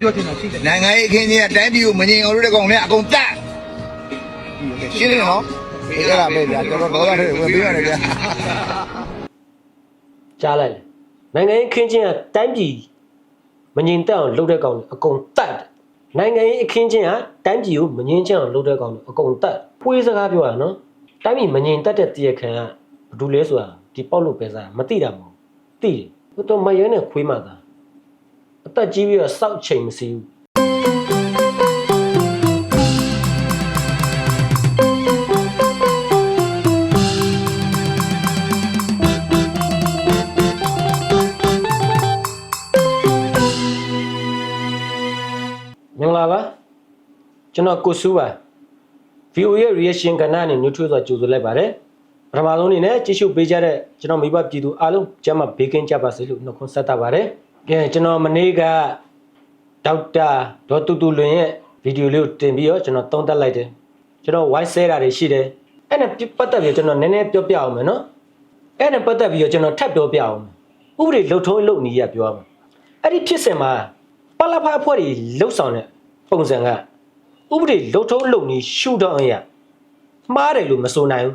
ပြောချင်တာရှိတယ်နိုင်ငံရေးအခင်းကြီးကတိုင်းပြည်ကိုမငြိမ်အောင်လုပ်တဲ့ကောင်နဲ့အကုန်တတ်ရှင်းနေနော်အဲ့ဒါပဲဗျာကျွန်တော်တော့လည်းဝင်ပေးရတယ်ဗျာကြားလိုက်လေနိုင်ငံရေးခင်းချင်းကတိုင်းပြည်မငြိမ်သက်အောင်လုပ်တဲ့ကောင်တွေအကုန်တတ်တယ်နိုင်ငံရေးအခင်းချင်းကတိုင်းပြည်ကိုမငြိမ်ချမ်းအောင်လုပ်တဲ့ကောင်တွေအကုန်တတ်ပွေးစကားပြောရနော်တိုင်းပြည်မငြိမ်သက်တဲ့တရားခံကဘာလို့လဲဆိုတာဒီပေါက်လို့ပဲစားမသိတာမဟုတ်သိတယ်ဟိုတော့မရဲနဲ့ခွေးမှသာ အသက်ကြီးပြီးတော့စောက်ချိန်မစီဘူးမင်္ဂလာပါကျွန်တော်ကိုဆူပါ VO ရဲ့ reaction ကဏ္ဍနဲ့ neutral ဆိုတာကြိုဆိုလိုက်ပါတယ်ပထမဆုံးအနေနဲ့ကြည့်ရှုပေးကြတဲ့ကျွန်တော်မိဘပြည်သူအားလုံးကျမ်းမဘေးကင်းကြပါစေလို့နှုတ်ခွန်းဆက်တာပါတယ် ကဲကျွန်တော်မနေ့ကဒေါက်တာဒေါ်တူတူလွင်ရဲ့ဗီဒီယိုလေးကိုတင်ပြီးတော့ကျွန်တော်သုံးသပ်လိုက်တယ်ကျွန်တော် white ဆဲတာတွေရှိတယ်အဲ့နဲ့ပတ်သက်ပြီးကျွန်တော်နည်းနည်းပြောပြအောင်မယ်နော်အဲ့နဲ့ပတ်သက်ပြီးတော့ကျွန်တော်ထပ်ပြောပြအောင်ဥပဒေလှုပ်ထုံးလုပ်နေရပြောအောင်အဲ့ဒီဖြစ်စဉ်မှာပလဖအဖွဲ့တွေလှုပ်ဆောင်တဲ့ပုံစံကဥပဒေလှုပ်ထုံးလုပ်နေရှုတော့အရာမှားတယ်လို့မဆိုနိုင်ဘူး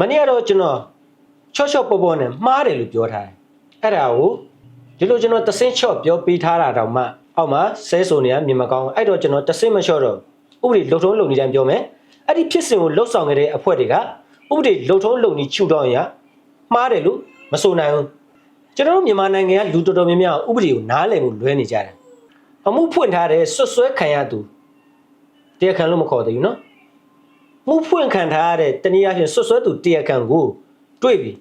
မနေ့ကတော့ကျွန်တော်ချော့ချော့ပေါ်ပေါ်နဲ့မှားတယ်လို့ပြောထားတယ်အဲ့ဒါကို ဒီလိုကျွန်တော်တဆင့်ချော့ပြောပေးထားတာတောင်မှအောက်မှာဆဲဆိုနေရမြင်မကောင်းဘူးအဲ့တော့ကျွန်တော်တဆင့်မလျှော့တော့ဥပဒေလုံထုံးလုံနေတိုင်းပြောမယ်အဲ့ဒီဖြစ်စဉ်ကိုလှုပ်ဆောင်ခဲ့တဲ့အဖွဲ့တွေကဥပဒေလုံထုံးလုံနေချူတော့ရမှားတယ်လို့မဆိုနိုင်ဘူးကျွန်တော်တို့မြန်မာနိုင်ငံကလူတော်တော်များများဥပဒေကိုနားလည်မှုလွဲနေကြတယ်အမှုဖွင့်ထားတဲ့ဆွတ်ဆွဲခံရသူတရားခံလို့မခေါ်သေးဘူးနော်မှုဖွင့်ခံထားရတဲ့တနည်းအားဖြင့်ဆွတ်ဆွဲသူတရားခံကိုတွေ့ပြီ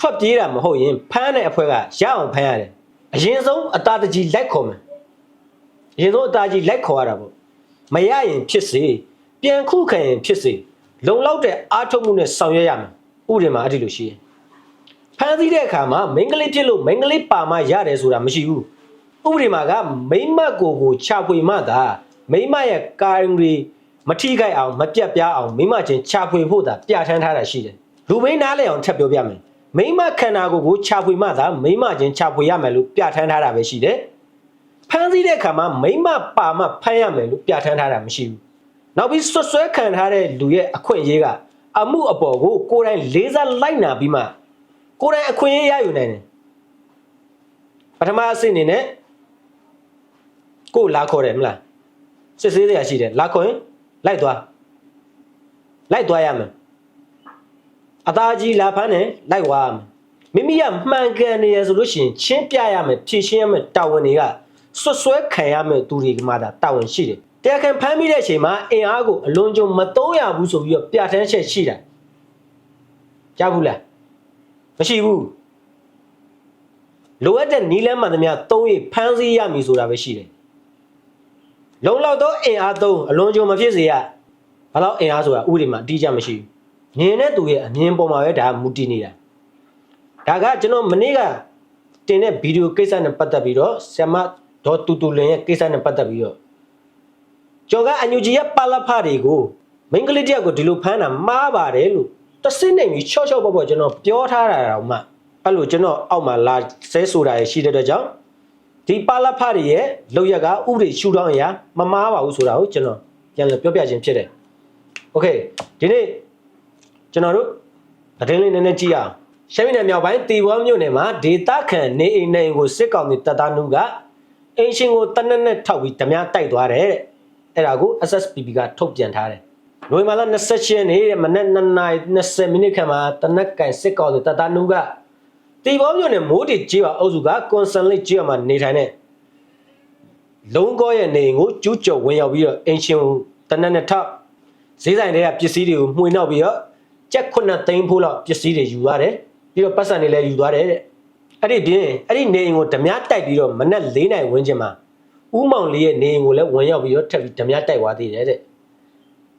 ထွက်ပြေးတာမဟုတ်ရင်ဖမ်းတဲ့အဖွဲ့ကရအောင်ဖမ်းရတယ် အရင်ဆုံးအတာတကြီးလိုက်ခေါ်မယ်အရင်ဆုံးအတာကြီးလိုက်ခေါ်ရတာပေါ့မရရင်ဖြစ်စေပြန်ခုခံရင်ဖြစ်စေလုံလောက်တဲ့အားထုတ်မှုနဲ့ဆောင်ရွက်ရမယ်ဥပဒေမှာအဲ့ဒီလိုရှိရင်ဖမ်းဆီးတဲ့အခါမှာမိန်းကလေးဖြစ်လို့မိန်းကလေးပါမှရတယ်ဆိုတာမရှိဘူးဥပဒေမှာကမိန်းမကိုကိုချဖွေမှသာမိန်းမရဲ့ကာယံတွေမထိခိုက်အောင်မပြတ်ပြားအောင်မိမချင်းခြာဖွေဖို့သာပြဋ္ဌာန်းထားတာရှိတယ်လူမင်းနားလဲအောင်ထပ်ပြောပြမယ် မိမခန္ဓာကိုယ်ကိုခြာဖွေမှသာမိမချင်းခြာဖွေရမယ်လို့ပြဋ္ဌာန်းထားတာပဲရှိတယ်ဖမ်းဆီးတဲ့အခါမှာမိမပါမှဖမ်းရမယ်လို့ပြဋ္ဌာန်းထားတာမရှိဘူးနောက်ပြီးဆွတ်ဆွဲခံထားတဲ့လူရဲ့အခွင့်အရေးကအမှုအပေါ်ကိုကိုယ်တိုင်လေးစားလိုက်နာပြီးမှကိုယ်တိုင်အခွင့်အရေးရယူနိုင်တယ်ပထမအဆင့်အနေနဲ့ကိုယ်လာခေါ်တယ်မလားစစ်ဆေးစရာရှိတယ်လာခေါ်ရင်လိုက်သွားလိုက်သွားရမယ် အသားကြီးလာဖမ်းတယ်လိုက်သွားရမယ်မိမိကမှန်ကန်နေရဆိုလို့ရှိရင်ချင်းပြရမယ်ဖြည့်ရှင်းရမယ်တာဝန်တွေကဆွတ်ဆွဲခံရမယ်သူတွေကမှသာတာဝန်ရှိတယ်တရားခံဖမ်းမိတဲ့အချိန်မှာအင်အားကိုအလွန်ကြုံမသုံးရဘူးဆိုပြီးတော့ပြဋ္ဌာန်းချက်ရှိတာကြားဘူးလားမရှိဘူးလိုအပ်တဲ့နီလန်းမှန်သမျှသုံးရဖမ်းဆီးရမည်ဆိုတာပဲရှိတယ်လုံလောက်သောအင်အားသုံးအလွန်ကြုံမဖြစ်စေရဘာလို့အင်အားဆိုတာဥပဒေမှာအတိအကျမရှိဘူး မြင်တဲ့သူရဲ့အမြင်ပေါ်မှာပဲဒါကမူတည်နေတာဒါကကျွန်တော်မနေ့ကတင်တဲ့ဗီဒီယိုကိစ္စနဲ့ပတ်သက်ပြီးတော့ဆ iam ဒေါ်တူတူလင်ရဲ့ကိစ္စနဲ့ပတ်သက်ပြီးတော့ကျော်ကအန်ယူဂျီရဲ့ပါလဖတွေကိုမိန်းကလေးတယောက်ကိုဒီလိုဖမ်းတာမှားပါတယ်လို့တဆင့်နေပြီးချော့ချော့ပေါ့ပေါ့ကျွန်တော်ပြောထားတာတော့မှအဲ့လိုကျွန်တော်အောက်မှာလာဆဲဆိုတာရရှိတဲ့အတွက်ကြောင့်ဒီပါလဖတွေရဲ့လောက်ရက်ကဥပဒေရှုထောင့်အရာမမားပါဘူးဆိုတာကိုကျွန်တော်ပြန်လည်ပြောပြခြင်းဖြစ်တယ်။ Okay ဒီနေ့ ကျွန်တော်တို့သတင်းလေးနည်းနည်းကြည့်အောင်။ရှမ်းပြည်နယ်မြောက်ပိုင်းတီဘောမြို့နယ်မှာဒေသခံနေအိမ်နိုင်ကိုစစ်ကောင်စီတပ်သားနှုတ်ကအင်ရှင်ကိုတနက်နဲ့ထောက်ပြီးဓမြတိုက်သွားတယ်တဲ့။အဲ့ဒါကို SSPP ကထုတ်ပြန်ထားတယ်။နိုဝင်ဘာလ28ရက်နေ့တဲ့မနက်2:20မိနစ်ခန့်မှာတနက်ကန်စစ်ကောင်စီတပ်သားနှုတ်ကတီဘောမြို့နယ်မိုးတီကျေးရွာအုပ်စုကကွန်ဆန်လိတ်ကျေးရွာမှာနေထိုင်တဲ့လုံးကောရဲ့နေအိမ်ကိုကျူးကျော်ဝင်ရောက်ပြီးတော့အင်ရှင်ကိုတနက်နဲ့ထောက်ဈေးဆိုင်တွေကပစ္စည်းတွေကိုမှွေနှောက်ပြီးတော့ ကြက်ခုနှစ်သိန်းဖိုးလောက်ပစ္စည်းတွေယူသွားတယ်ပြီးတော့ပတ်စံတွေလည်းယူသွားတယ်တဲ့အဲ့ဒီပြင်အဲ့ဒီနေအိမ်ကိုဓမြတိုက်ပြီးတော့မနက်၄နိုင်ဝန်းကျင်မှာဥမောင်လေးရဲ့နေအိမ်ကိုလည်းဝင်ရောက်ပြီးတော့ထပ်ပြီးဓမြတိုက်သွားသေးတယ်တဲ့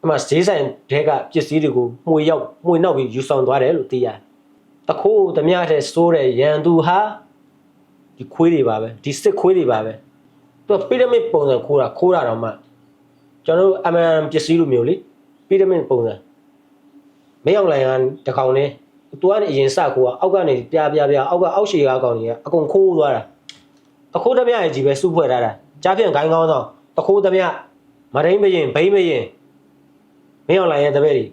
အမှဈေးဆိုင်တွေကပစ္စည်းတွေကိုမှွေရောက်မှွေနှောက်ပြီးယူဆောင်သွားတယ်လို့သိရတယ်တခိုးဓမြတဲ့စိုးတဲ့ရန်သူဟာဒီခွေးတွေပါပဲဒီစစ်ခွေးတွေပါပဲသူကပိရမစ်ပုံစံခိုးတာခိုးတာတော့မှကျွန်တော်တို့အမှန်ပစ္စည်းလိုမျိုးလေပိရမစ်ပုံစံ မရောက်လိုက်ဟန်တကောင်နဲ့သူကနေအရင်စခိုးကအောက်ကနေပြားပြားပြားအောက်ကအောက်ရှည်ကားကောင်ကြီးကအကုန်ခိုးသွားတာအခိုးဓမြရဲ့ကြီးပဲစုဖွဲ့ထားတာ ကြားဖြန့်ခိုင်းကောင်းဆောင်တခိုးသမျှမရင်းမရင်ဘိမ့်မရင်မင်းအောင်လိုင်ရဲ့တပည့်တွေ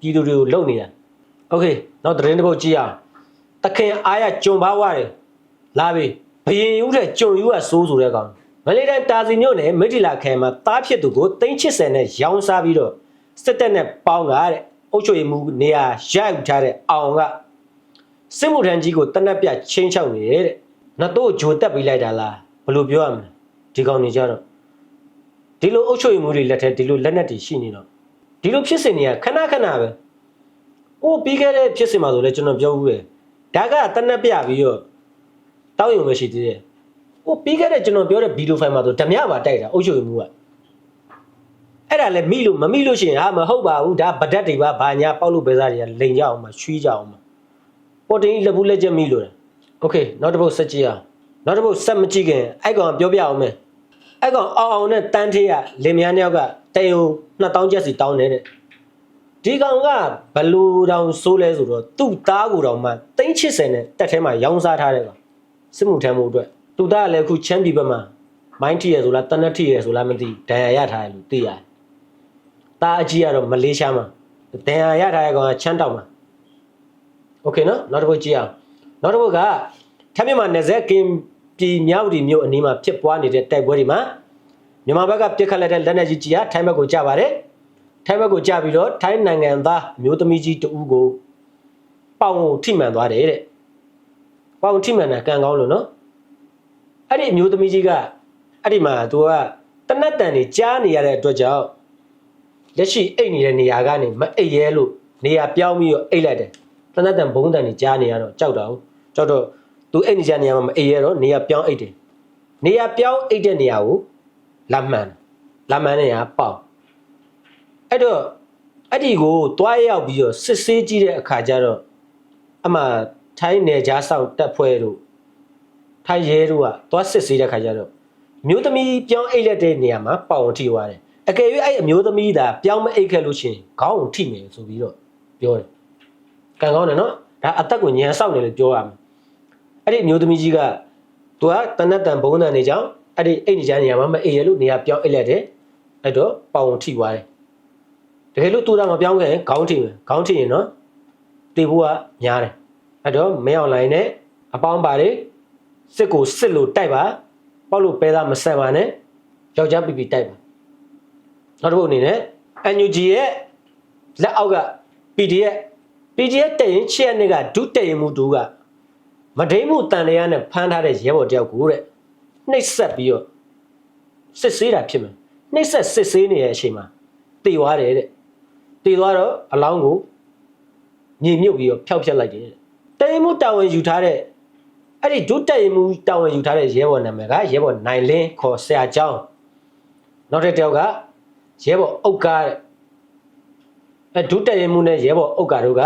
ပြည်သူတွေကိုလုံနေတာโอเคနောက်သတင်းတစ်ပုဒ်ကြည့်အောင်တခင်အားရကြုံပါဝရတယ်လာပြီဘယင်ယူတဲ့ကြုံယူကစိုးဆိုတဲ့ကောင်မလေးတိုင်းတာစီမြို့နယ်မိထီလာခဲမှာတားဖြစ်သူကို380နဲ့ရောင်းစားပြီးတော့စစ်တပ်နဲ့ပေါင်းကားတဲ့ အုတ်ချွေမှုနေရာရိုက်ထားတဲ့အောင်ကစစ်မှုထမ်းကြီးကိုတနက်ပြချင်းချောက်နေတယ်တဲ့။နှတော့ဂျိုတက်ပေးလိုက်တာလားဘယ်လိုပြောရမလဲ။ဒီကောင်နေကြတော့ဒီလိုအုပ်ချုပ်ရေးမှုတွေလက်ထက်ဒီလိုလက်နက်တွေရှိနေတော့ဒီလိုဖြစ်စဉ်တွေကခဏခဏပဲ။အိုးပြီးခဲ့တဲ့ဖြစ်စဉ်မှာဆိုလဲကျွန်တော်ပြောဦးပဲ။ဒါကတနက်ပြပြီးတော့တောင်းရုံပဲရှိသေးတယ်။အိုးပြီးခဲ့တဲ့ကျွန်တော်ပြောတဲ့ဗီဒီယိုဖိုင်မှာဆိုဓမြပါတိုက်တာအုပ်ချုပ်ရေးမှုက အဲ့ဒါလည်းမိလို့မမိလို့ရှိရင်ဟာမဟုတ်ပါဘူးဒါဗဒတ်တွေပါဘာညာပေါက်လို့ပဲစားတွေကလိန်ကြအောင်မရွှီးကြအောင်မ ပေါ်တင်ကြီးလက်ဘူးလက်ချက်မိလို့တယ်โอเคနောက်တစ်ပုတ်ဆက်ကြည့်အောင်နောက်တစ်ပုတ်ဆက်မကြည့်ခင်အဲ့ကောင်ပြောပြအောင်မယ်အဲ့ကောင်အောင်အောင်နဲ့တန်းထေးကလင်မယားနှစ်ယောက်ကတယုံ2000ကျပ်စီတောင်းနေတဲ့ဒီကောင်ကဘလူတောင်ဆိုးလဲဆိုတော့သူ့သားကိုတောင်မှ380နဲ့တက်ထဲမှာရောင်းစားထားတယ်ကောင်စစ်မှုထမ်းမှုအတွက်သူ့သားကလည်းအခုချမ်းပြည်ဘက်မှာမိုင်းထီရယ်ဆိုလားတနက်ထီရယ်ဆိုလားမသိဒဏ်ရာရထားတယ်လို့သိရတယ် တာအကြီးကတော့မလေးရှားမှာဒဏ်ရာရထားတဲ့ကောင်ကချမ်းတောင်မှာ โอเคနော်နောက်တစ်ပုတ်ကြည့်အောင်နောက်တစ်ပုတ်ကထပ်မြန်မာနယ်စပ်ကင်ပြည်မြောက်ဒီမြို့အနီးမှာဖြစ်ပွားနေတဲ့တိုက်ပွဲတွေမှာမြန်မာဘက်ကပြစ်ခတ်လိုက်တဲ့လက်နက်ကြီးကြီးကထိုင်းဘက်ကိုကျပါတယ်ထိုင်းဘက်ကိုကျပြီးတော့ထိုင်းနိုင်ငံသားမျိုးသမီးကြီးတဦးကိုပေါင်ကိုထိမှန်သွားတယ်တဲ့ပေါင်ထိမှန်တာကံကောင်းလို့နော်အဲ့ဒီအမျိုးသမီးကြီးကအဲ့ဒီမှာသူကတနတ်တန်တွေကြားနေရတဲ့အတွက်ကြောင့် လက်ရှိအိတ်နေတဲ့နေရာကနေမအိတ်ရဲလို့နေရာပြောင်းပြီးတော့အိတ်လိုက်တယ်တနတ်တန်ဘုံတန်နေကြားနေရတော့ကြောက်တာဟုတ်ကြောက်တော့သူအိတ်နေကြနေရမှာမအိပ်ရတော့နေရပြောင်းအိတ်တယ်နေရပြောင်းအိတ်တဲ့နေရာကိုလာမှန်လာမှန်နေရပေါက်အဲ့တော့အဲ့ဒီကိုတွားရောက်ပြီးတော့စစ်ဆေးကြည့်တဲ့အခါကျတော့အမှထိုင်းနယ်ကြားဆောင်တက်ဖွဲ့တို့ထိုင်းရဲတို့ကတွားစစ်ဆေးတဲ့အခါကျတော့မျိုးသမီးပြောင်းအိတ်လက်တဲ့နေရာမှာပေါင်ထိသွားတယ် အကယ်၍အဲ့အမျိုးသမီးသာပြောင်းမအိတ်ခဲ့လို့ရှိရင်ခေါင်းကိုထိမယ်ဆိုပြီးတော့ပြောတယ်ကံကောင်းတယ်နော်ဒါအသက်ကိုညံဆောက်တယ်လို့ပြောရမယ်အဲ့ဒီအမျိုးသမီးကြီးကသူကတနတ်တန်ဘုံတန်နေကြောင်းအဲ့ဒီအိတ်နေကြနေရမှာမအိတ်ရလို့နေရာပြောင်းအိတ်လိုက်တယ်အဲ့တော့ပေါင်ထိသွားတယ်တကယ်လို့သူကမပြောင်းခဲ့ရင်ခေါင်းထိမယ်ခေါင်းထိရင်နော်တေဖို့ကများတယ်အဲ့တော့မင်းအောင်လိုင်းနဲ့အပေါင်းပါတယ်စစ်ကိုစစ်လို့တိုက်ပါပေါက်လို့ပဲသားမဆက်ပါနဲ့ယောက်ျားပီပီတိုက်ပါ နောက်တစ်ခုအနေနဲ့ NUG ရဲ့လက်အောက်က PDF PDF တက်ရင်ချစ်ရတဲ့ကဒုတက်ရင်မှုတူကမဒိမှုတန်လျာနဲ့ဖမ်းထားတဲ့ရဲဘော်တယောက်ကိုတဲ့နှိပ်ဆက်ပြီးတော့စစ်ဆေးတာဖြစ်မယ်နှိပ်ဆက်စစ်ဆေးနေတဲ့အချိန်မှာတေသွားတယ်တဲ့တေသွားတော့အလောင်းကိုညင်မြုပ်ပြီးတော့ဖျောက်ဖျက်လိုက်တယ်တဲ့တက်ရင်မှုတာဝန်ယူထားတဲ့အဲ့ဒီဒုတက်ရင်မှုတာဝန်ယူထားတဲ့ရဲဘော်နာမည်ကရဲဘော်နိုင်လင်းခေါ်ဆရာကျောင်းနောက်တစ်တယောက်က ရဲဘော်အုတ်ကားတဲ့အဲဒုတက်ရင်မှုနဲ့ရဲဘော်အုတ်ကာတို့က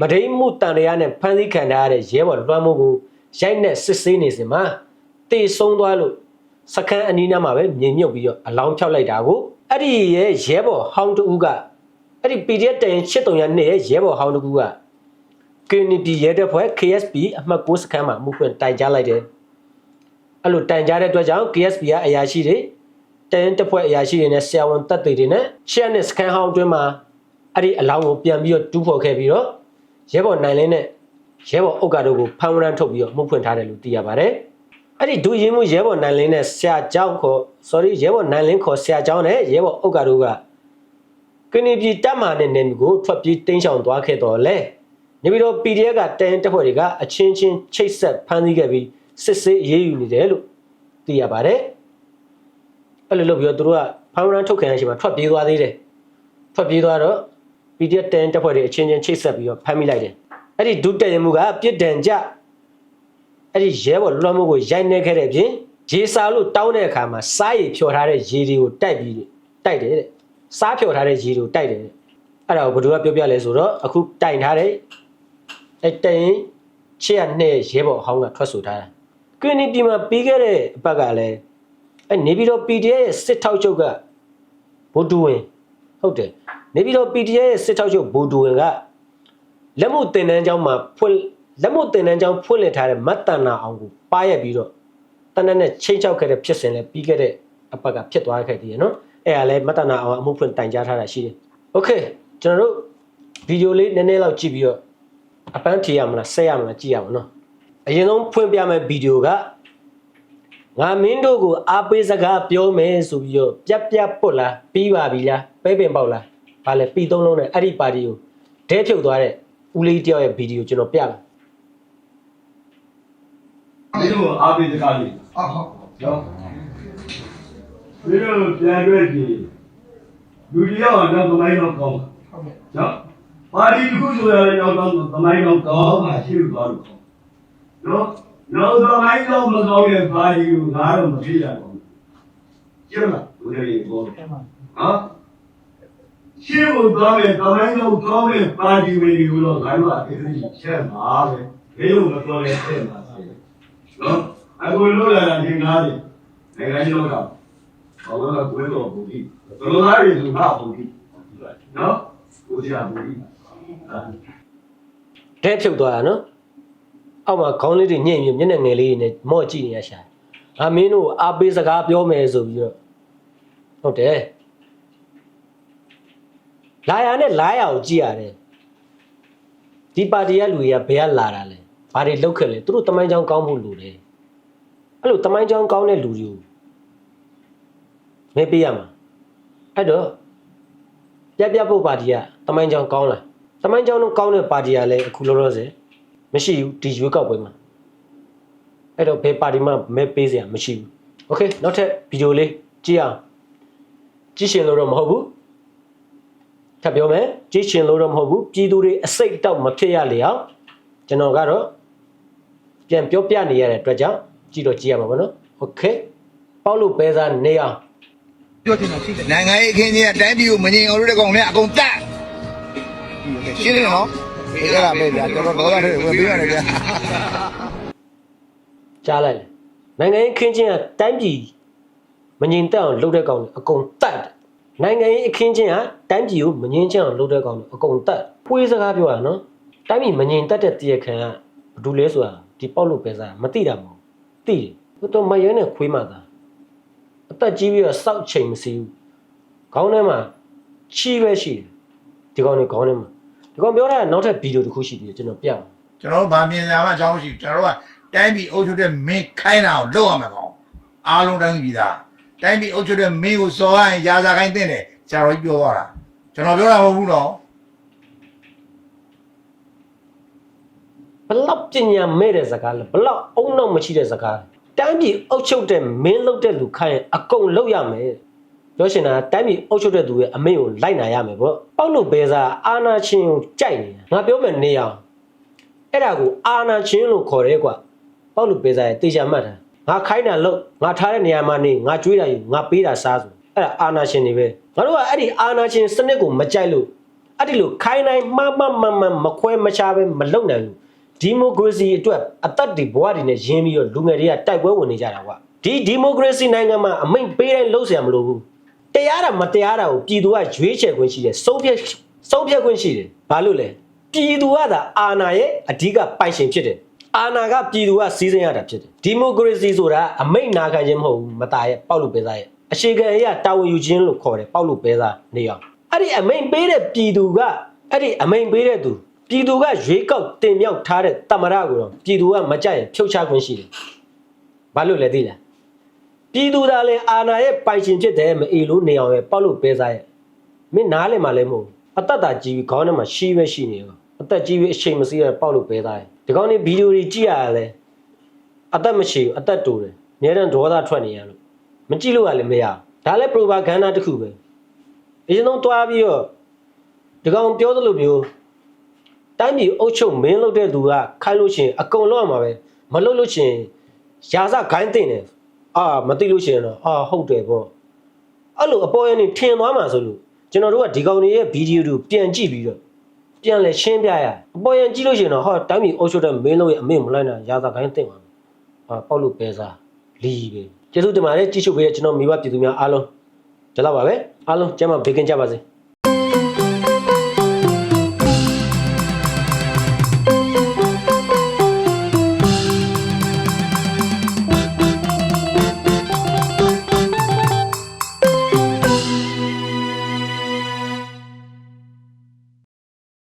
မဒိမှုတန်တရားနဲ့ဖမ်းဆီးခံထားရတဲ့ရဲဘော်လွှမ်းမိုးကိုရိုက်နဲ့စစ်ဆေးနေစဉ်မှာတေဆုံးသွားလို့စခန်းအနီးနားမှာပဲမြေမြုပ်ပြီးတော့အလောင်းဖြောက်လိုက်တာကိုအဲ့ဒီရဲ့ရဲဘော်ဟောင်းတူကအဲ့ဒီ PDF တရင်ချစ်တုံရနဲ့ရဲဘော်ဟောင်းတူက KNP ရဲတပ်ဖွဲ့ KSP အမှတ်6စခန်းမှာမှုဖွင့်တိုင်ကြားလိုက်တယ်အဲ့လိုတိုင်ကြားတဲ့အတွက်ကြောင့် KSP ကအရာရှိတွေ တရင်တပ်ဖွဲ့အရာရှိတွေနဲ့ဆရာဝန်တပ်တွေတွေနဲ့ရှက်နဲ့စခန်းဟောင်းအတွင်းမှာအဲ့ဒီအလောင်းကိုပြန်ပြီးတော့တူးဖော်ခဲ့ပြီးတော့ရဲဘော်နိုင်လင်းနဲ့ရဲဘော်အုတ်ကာတို့ကိုဖမ်းဝရမ်းထုတ်ပြီးတော့မှုဖွင့်ထားတယ်လို့သိရပါတယ်။အဲ့ဒီဒူရင်မှုရဲဘော်နိုင်လင်းနဲ့ဆရာကျောင်းခေါ် sorry ရဲဘော်နိုင်လင်းခေါ်ဆရာကျောင်းနဲ့ရဲဘော်အုတ်ကာတို့ကကင်းပြည်တပ်မာတဲ့နေမျိုးကိုထွက်ပြေးတင်းချောင်သွားခဲ့တော့လေ။နေပြီးတော့ PDF ကတန်တပ်ဖွဲ့တွေကအချင်းချင်းချိတ်ဆက်ဖမ်းဆီးခဲ့ပြီးစစ်ဆေးအရေးယူနေတယ်လို့သိရပါတယ်။ အဲ့လိုလုပ်ပြီးတော့သူတို့ကဖမ်းဝရမ်းထုတ်ခံရချိန်မှာထွက်ပြေးသွားသေးတယ်။ထွက်ပြေးသွားတော့ PDF တန်တပ်ဖွဲ့တွေအချင်းချင်းချိတ်ဆက်ပြီးတော့ဖမ်းမိလိုက်တယ်။အဲ့ဒီဒုတက်ရင်မှုကပြစ်ဒဏ်ကြအဲ့ဒီရဲဘော်လွှမ်းမိုးကိုရိုက်နှက်ခဲ့တဲ့ပြင်ရေစာလို့တောင်းတဲ့အခါမှာစားရည်ဖြော်ထားတဲ့ရေတွေကိုတိုက်ပြီးတိုက်တယ်တဲ့။စားဖြော်ထားတဲ့ရေတွေကိုတိုက်တယ်တဲ့။အဲ့ဒါကိုဘယ်သူကပြောပြလဲဆိုတော့အခုတိုင်ထားတဲ့အဲ့တိုင်ချစ်ရနဲ့ရဲဘော်ဟောင်းကထွက်ဆိုထားတာ။ကွင်းနီပြည်မှာပြီးခဲ့တဲ့အပတ်ကလည်း အဲ့နေပြီးတော့ PDF ရဲ့စစ်ထောက်ချုပ်ကဘိုးတူဝင်ဟုတ်တယ် နေပြီးတော့ PTA ရဲ့စစ်ထောက်ချုပ်ဘူဒူဝင်ကလက်မှုတင်တန်းကျောင်းမှာဖွင့်လက်မှုတင်တန်းကျောင်းဖွင့်လှစ်ထားတဲ့မတ်တန်နာအောင်ကိုပါရက်ပြီးတော့ တနက်နဲ့ချိန်ချောက်ခဲ့တဲ့ဖြစ်စဉ်လည်းပြီးခဲ့တဲ့အပတ်ကဖြစ်သွားခဲ့သေးတယ်နော်အဲ့ဒါလည်းမတနာအောင်အမှုဖွင့်တိုင်ကြားထားတာရှိတယ်โอเคကျွန်တော်တို့ဗီဒီယိုလေးနည်းနည်းလောက်ကြည့်ပြီးတော့အပန်းဖြေရမလားဆက်ရမလားကြည့်ရအောင်နော်အရင်ဆုံးဖွင့်ပြမယ့်ဗီဒီယိုက ငါမင်းတို့ကိုအားပေးစကားပြောမယ်ဆိုပြီးတော့ပြက်ပြက်ပုတ်လားပြီးပါပြီလားပဲပင်ပေါက်လားဘာလဲပြီးသုံးလုံးနဲ့အဲ့ဒီပါတီကိုဒဲဖြုတ်သွားတဲ့ဦးလေးတယောက်ရဲ့ဗီဒီယိုကျွန်တော်ပြမယ်ဒီလိုအားပေးစကားလေးဟုတ်ဟုတ်နော်ဒီလိုပြန်တွေ့ပြီလူတယောက်တော့သမိုင်းတော့ကောင်းဟုတ်ကဲ့နော်ပါတီတစ်ခုဆိုရရင်တော့သမိုင်းတော့ကောင်းမှရှိသွားလို့နော် နောက်သမိုင်းတော့မကောင်းတဲ့ပါတီကိုငါတော့မဖြစ်ရဘူးကျမဦးလေးဘောနော်ရှင်းဖို့သွားမယ်သမိုင်းတော့ကောင်းတဲ့ပါတီတွေကိုတော့ငါတို့အသေးစိတ်ချက်ပါပဲဘယ်လိုမတော်လဲချက်ပါစေနော်အခုလို့လာတာဒီငါးတွေနိုင်ငံကြီးတော့ကဘာလို့လဲကိုယ်တော့ဘူးဒီလိုသားတွေဆိုတော့ဘူးဒီနော်ကိုကြဘူးဒီဒဲဖြုတ်သွားတာနော် အောက်မှာခေါင်းလေးတွေညှိပြီးမျက်နှာငယ်လေးတွေနဲ့မော့ကြည့်နေရရှာငါမင်းတို့အားပေးစကားပြောမယ်ဆိုပြီးတော့ဟုတ်တယ်လာရနဲ့လာရအောင်ကြည့်ရတယ်ဒီပါတီကလူတွေကဘယ်ကလာတာလဲဘာတွေလောက်ခဲ့လဲသူတို့တမိုင်းချောင်းကောင်းဖို့လူတယ်အဲ့လိုတမိုင်းချောင်းကောင်းတဲ့လူတွေကိုမဲပေးရမှာအဲ့တော့ပြက်ပြက်ဖို့ပါတီကတမိုင်းချောင်းကောင်းလားတမိုင်းကျောင်းတို့ကောင်းတဲ့ပါတီကလည်းအခုလောလောဆယ် မရှိဘူးဒီရွေးကောက်ပွဲမှာအဲ့တော့ဘယ်ပါတီမှမဲပေးစရာမရှိဘူးโอเคနောက်ထပ်ဗီဒီယိုလေးကြည့်အောင်ကြည့်ရှင်လို့တော့မဟုတ်ဘူးထပ်ပြောမယ်ကြည့်ရှင်လို့တော့မဟုတ်ဘူးပြည်သူတွေအစိတ်တောက်မဖြစ်ရလေအောင်ကျွန်တော်ကတော့ပြန်ပြောပြနေရတဲ့အတွက်ကြောင့်ကြည့်တော့ကြည့်ရမှာပေါ့နော်โอเคပေါက်လို့ပဲစားနေအောင် ပြောချင်တာရှိတယ်နိုင်ငံရေးအခင်းကြီးကတိုင်းပြည်ကိုမငြိမ်အောင်လုပ်တဲ့ကောင်နဲ့အကုန်တက်ရှင်းနေ နော်အဲ့ဒါပဲဗျာကျွန်တော်ဒေါသတွေဝင်ပြီးရတယ်ဗျာကြားလိုက်လေနိုင်ငံရေးခင်းချင်းကတိုင်းပြည်မငြိမ်သက်အောင်လုပ်တဲ့ကောင်တွေအကုန်တတ်တယ်နိုင်ငံရေးအခင်းချင်းကတိုင်းပြည်ကိုမငြိမ်ချမ်းအောင်လုပ်တဲ့ကောင်တွေအကုန်တတ်ပွေးစကားပြောရနော်တိုင်းပြည်မငြိမ်သက်တဲ့တရခံကဘာလို့လဲဆိုတာဒီပေါက်လို့ပဲစားမသိတာမဟုတ်သိတယ်ဟိုတော့မရဲနဲ့ခွေးမှသာအသက်ကြီးပြီးတော့စောက်ချိန်မစီဘူးခေါင်းထဲမှာချီးပဲရှိတယ်ဒီကောင်တွေခေါင်းထဲမှာ ဒီကောင်ပြောတာကနောက်ထပ်ဗီဒီယိုတစ်ခုရှိသေးတယ်ကျွန်တော်ပြမယ်ကျွန်တော်တို့ဗာမြင်ကြမှာအကြောင်းရှိကျွန်တော်တို့ကတိုင်းပြည်အုပ်ချုပ်တဲ့မင်းခိုင်းတာကိုလုပ်ရမှာကောင်အားလုံးတိုင်းပြည်သားတိုင်းပြည်အုပ်ချုပ်တဲ့မင်းကိုစော်ရရင်ရာဇာခိုင်းတဲ့တယ်ဆရာတော်ကြီးပြောသွားတာကျွန်တော်ပြောတာမဟုတ်ဘူးနော်ဘလောက်ပညာမဲ့တဲ့စကားလဲဘလောက်အုံနောက်မရှိတဲ့စကားလဲတိုင်းပြည်အုပ်ချုပ်တဲ့မင်းလုပ်တဲ့လူခိုင်းရင်အကုန်လုပ်ရမယ် ပြောရှင်တာတိုင်းပြည်အုပ်ချုပ်တဲ့သူရဲ့အမိန့်ကိုလိုက်နာရမယ်ပေါ့ပေါက်လို့ဘဲစားအာနာချင်းကိုကြိုက်နေတာငါပြောမယ်နေအောင်အဲ့ဒါကိုအာနာချင်းလို့ခေါ်ရဲကွာပေါက်လို့ဘဲစားရဲ့တေချာမှတ်တာငါခိုင်းတာလို့ငါထားတဲ့နေရာမှာနေငါကြွေးတာယူငါပေးတာစားဆိုအဲ့ဒါအာနာချင်းတွေပဲငါတို့ကအဲ့ဒီအာနာချင်းစနစ်ကိုမကြိုက်လို့အဲ့ဒီလိုခိုင်းတိုင်းမမမမမခွဲမချပဲမလုံနိုင်ဘူး ဒီမိုကရေစီအတွက်အသက်တွေဘဝတွေနဲ့ရင်းပြီးတော့လူငယ်တွေကတိုက်ပွဲဝင်နေကြတာကွာဒီဒီမိုကရေစီနိုင်ငံမှာအမိန့်ပေးတိုင်းလုပ်เสียမလို့ဘူး တရားတာမတရားတာကိုပြည်သူကရွေးချယ်ခွင့်ရှိတယ်စုံဖြတ်စုံဖြတ်ခွင့်ရှိတယ်ဘာလို့လဲပြည်သူကသာအာဏာရဲ့အဓိကပိုင်ရှင်ဖြစ်တယ်အာဏာကပြည်သူကစီးစိမ်ရတာဖြစ်တယ်ဒီမိုကရေစီဆိုတာအမိန့်နာခံခြင်းမဟုတ်ဘူးမตายရဲ့ပေါက်လို့ပဲသားရဲ့အရှိခံအရတာဝန်ယူခြင်းလို့ခေါ်တယ်ပေါက်လို့ပဲသားနေအောင်အဲ့ဒီအမိန့်ပေးတဲ့ပြည်သူကအဲ့ဒီအမိန့်ပေးတဲ့သူ ပြည်သူကရွေးကောက်တင်မြှောက်ထားတဲ့တမရကိုတော့ပြည်သူကမကြိုက်ရင်ဖြုတ်ချခွင့်ရှိတယ်။ဘာလို့လဲသိလား။ ပြည်သူသားလည်းအာဏာရဲ့ပိုင်ရှင်ဖြစ်တယ်မအေလို့နေအောင်ပဲပေါက်လို့ပဲစားရဲ့။မင်းနားလည်မှလည်းမဟုတ်ဘူး။အသက်တာကြီးပြီးခေါင်းထဲမှာရှိပဲရှိနေရော။အသက်ကြီးပြီးအချိန်မစည်းရပေါက်လို့ပဲစားရဲ့။ဒီကောင်းနေဗီဒီယိုတွေကြည့်ရတာလဲအသက်မရှိဘူးအသက်တူတယ်။အများတန်းဒေါသထွက်နေရလို့မကြည့်လို့ကလည်းမရဘူး။ဒါလည်း propaganda တစ်ခုပဲ။အရင်ဆုံးတွားပြီးတော့ဒီကောင်ပြောသလိုမျိုးတိုင်းပြည်အုပ်ချုပ်မင်းလုပ်တဲ့သူကခိုင်းလို့ရှိရင်အကုန်လုံးရမှာပဲမလုပ်လို့ရှိရင်ရာဇဂိုင်းတင်တယ် အာမသိလို့ရှိရင်တော့အာဟုတ်တယ်ပေါ့အဲ့လိုအပေါ်ရနေထင်သွားမှာဆိုလို့ကျွန်တော်တို့ကဒီကောင်တွေရဲ့ဗီဒီယိုတွေပြန်ကြည့်ပြီးတော့ပြန်လဲရှင်းပြရအပေါ်ရကြည့်လို့ရှိရင်တော့ဟောတိုင်းပြည်အုပ်ချုပ်တဲ့မင်းလုပ်ရဲ့အမေမလိုက်နိုင်ရာဇဂိုင်းတင်ပါမယ်အာပေါက်လို့ပဲစားလီပဲကျေးဇူးတင်ပါတယ်ကြည့်ရှုပေးတဲ့ကျွန်တော်မိဘပြည်သူများအားလုံးဒီလောက်ပါပဲအားလုံးကျမ်းမဘေးကင်းကြပါစေ